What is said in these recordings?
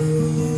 Ooh.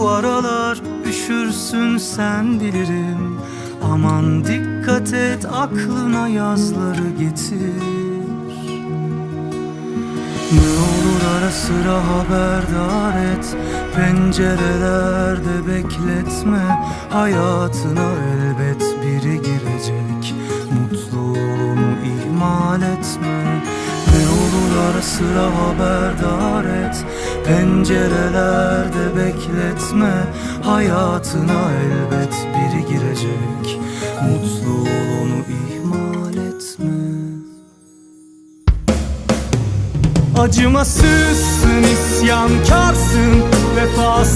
Bu aralar üşürsün sen bilirim. Aman dikkat et aklına yazları getir. Ne olur ara sıra haberdar et Pencerelerde bekletme. Hayatına elbet biri girecek Mutluluğunu ihmal etme ara sıra haberdar et. Pencerelerde bekletme. Hayatına elbet biri girecek. Mutluluğunu ihmal etme. Acımasızsın, isyankarsın. Vefasızsın,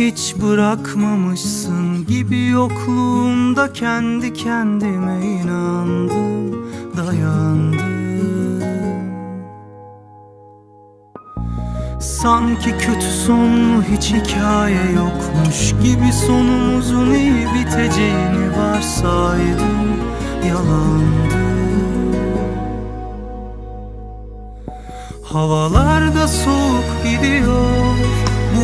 hiç bırakmamışsın gibi yokluğumda kendi kendime inandım, dayandım. Sanki kötü sonlu hiç hikaye yokmuş gibi sonumuzun iyi biteceğini varsaydım, yalandı. Havalarda soğuk gidiyor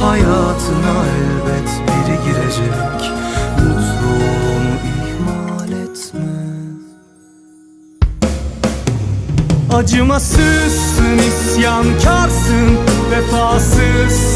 Hayatına elbet biri girecek. Mutluluğunu ihmal etme. Acımasızsın, isyankarsın Vefasızsın,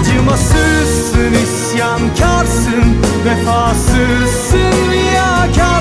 Acımasızsın, isyankarsın, vefasızsın, riyakar